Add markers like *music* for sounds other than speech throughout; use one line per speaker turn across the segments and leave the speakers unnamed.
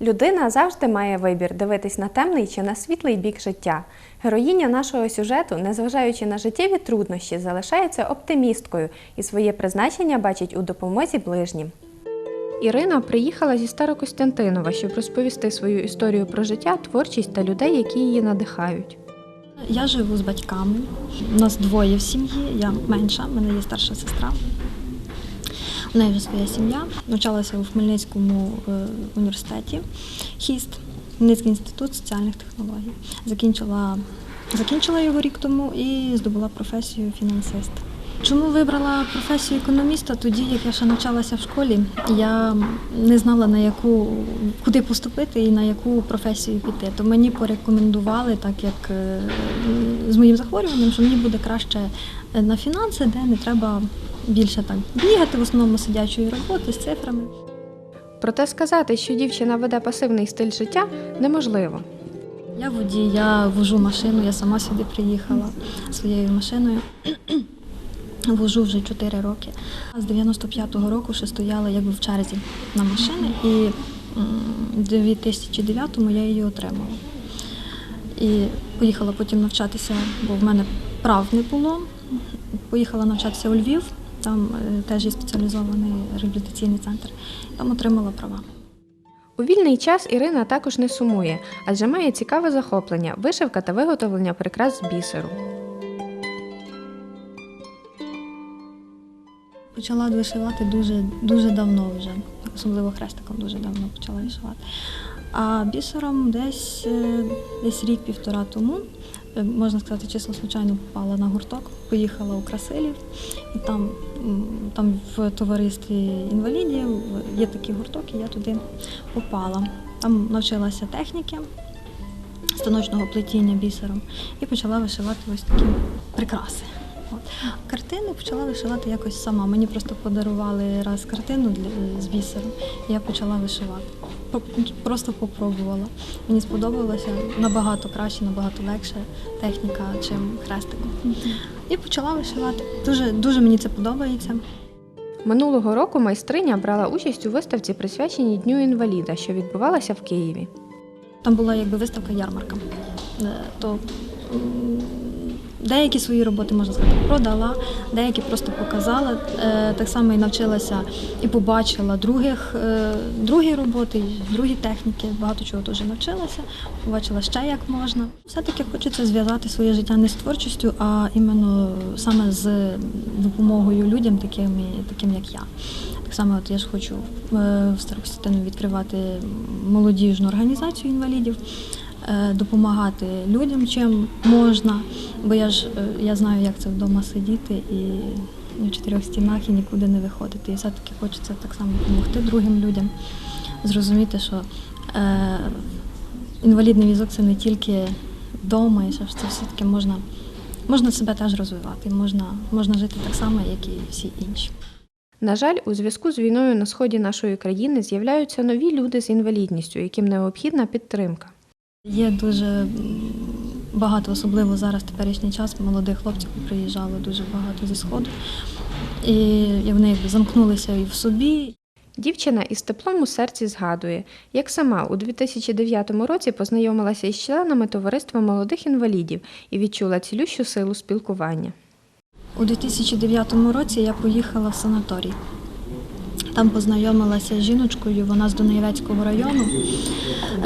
Людина завжди має вибір дивитись на темний чи на світлий бік життя. Героїня нашого сюжету, незважаючи на життєві труднощі, залишається оптимісткою і своє призначення бачить у допомозі ближнім. Ірина приїхала зі Старокостянтинова, щоб розповісти свою історію про життя, творчість та людей, які її надихають.
Я живу з батьками. У нас двоє в сім'ї, я менша, в мене є старша сестра. У неї вже своя сім'я. Навчалася у Хмельницькому е, університеті ХІСТ, Хмельницький інститут соціальних технологій. Закінчила, закінчила його рік тому і здобула професію фінансист. Чому вибрала професію економіста? Тоді, як я ще навчалася в школі, я не знала на яку куди поступити і на яку професію піти. То мені порекомендували, так як е, з моїм захворюванням, що мені буде краще на фінанси, де не треба більше так бігати, в основному сидячої роботи з цифрами.
Проте сказати, що дівчина веде пасивний стиль життя, неможливо.
Я водій, я вожу машину, я сама сюди приїхала своєю машиною. Вожу вже 4 роки. З 95-го року ще стояла якби в черзі на машини, і в 2009-му я її отримала. І поїхала потім навчатися, бо в мене прав не було. Поїхала навчатися у Львів, там е, теж є спеціалізований реабілітаційний центр. Там отримала права.
У вільний час Ірина також не сумує, адже має цікаве захоплення вишивка та виготовлення прикрас з бісеру.
Почала вишивати дуже, дуже давно вже, особливо хрестиком дуже давно почала вишивати. А бісером десь, е, десь рік-півтора тому, е, можна сказати, чисто случайно попала на гурток, поїхала у Красилів, і там, там в товаристві інвалідів є такий гурток, і я туди попала. Там навчилася техніки станочного плетіння бісером і почала вишивати ось такі прикраси. От. Картини почала вишивати якось сама. Мені просто подарували раз картину для, з бісером, і я почала вишивати. Просто попробувала. Мені сподобалося набагато краще, набагато легше техніка, чим хрестиком. І почала вишивати. Дуже, дуже мені це подобається.
Минулого року майстриня брала участь у виставці, присвяченій Дню інваліда, що відбувалася в Києві.
Там була якби виставка ярмарка. Е, То деякі свої роботи, можна сказати, продала, деякі просто показала. Е, Так само і навчилася і побачила других, е, другі роботи, другі техніки. Багато чого теж навчилася, побачила ще як можна. Все-таки хочеться зв'язати своє життя не з творчістю, а іменно саме з допомогою людям, таким, таким як я. Так само от я ж хочу е, в Старокостянтинові відкривати молодіжну організацію інвалідів, допомагати людям чим можна, бо я ж е, я знаю, як це вдома сидіти і в чотирьох стінах і нікуди не виходити. І все-таки хочеться так само допомогти другим людям, зрозуміти, що е, інвалідний візок це не тільки вдома, і що це все-таки можна, можна себе теж розвивати, можна, можна жити так само, як і всі інші.
На жаль, у зв'язку з війною на сході нашої країни з'являються нові люди з інвалідністю, яким необхідна підтримка.
Є дуже багато, особливо зараз в теперішній час, молодих хлопців приїжджало дуже багато зі сходу. І вони якби замкнулися і в собі.
Дівчина із теплом у серці згадує, як сама у 2009 році познайомилася із членами товариства молодих інвалідів і відчула цілющу силу спілкування.
У 2009 році я поїхала в санаторій. Там познайомилася з жіночкою, вона з Дунаєвецького району,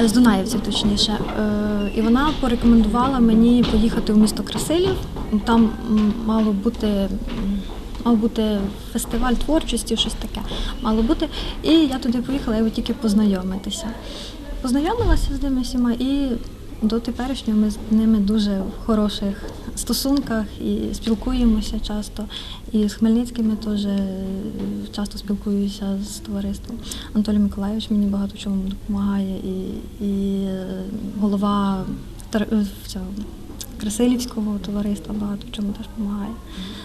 е, з Дунаєвців точніше. Е, І вона порекомендувала мені поїхати в місто Красилів. Там мало бути, мав бути фестиваль творчості, щось таке мало бути. І я туди поїхала, я тільки познайомитися. Познайомилася з ними всіма і до теперішнього ми з ними дуже в хороших стосунках і спілкуємося часто. І з Хмельницькими теж е, часто спілкуюся з товариством. Анатолій Миколайович мені багато чому допомагає, і, і е, голова е, цього, Красилівського товариства багато чому теж допомагає.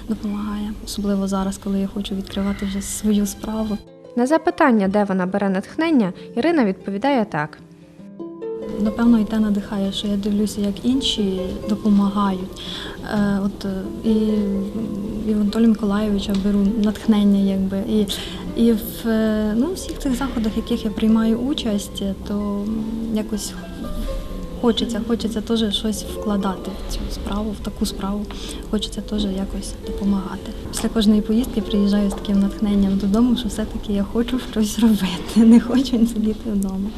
допомагає. Особливо зараз, коли я хочу відкривати вже свою справу.
На запитання, де вона бере натхнення, Ірина відповідає так.
Напевно і те надихає, що я дивлюся, як інші допомагають. Е, От е, і, і в Анатолія Миколайовича беру натхнення, якби і, і в е, ну, всіх тих заходах, в яких я приймаю участь, то якось хочеться, хочеться теж щось вкладати в цю справу, в таку справу. Хочеться теж якось допомагати. Після кожної поїздки приїжджаю з таким натхненням додому, що все-таки я хочу щось робити, *laughs* не хочу сидіти вдома.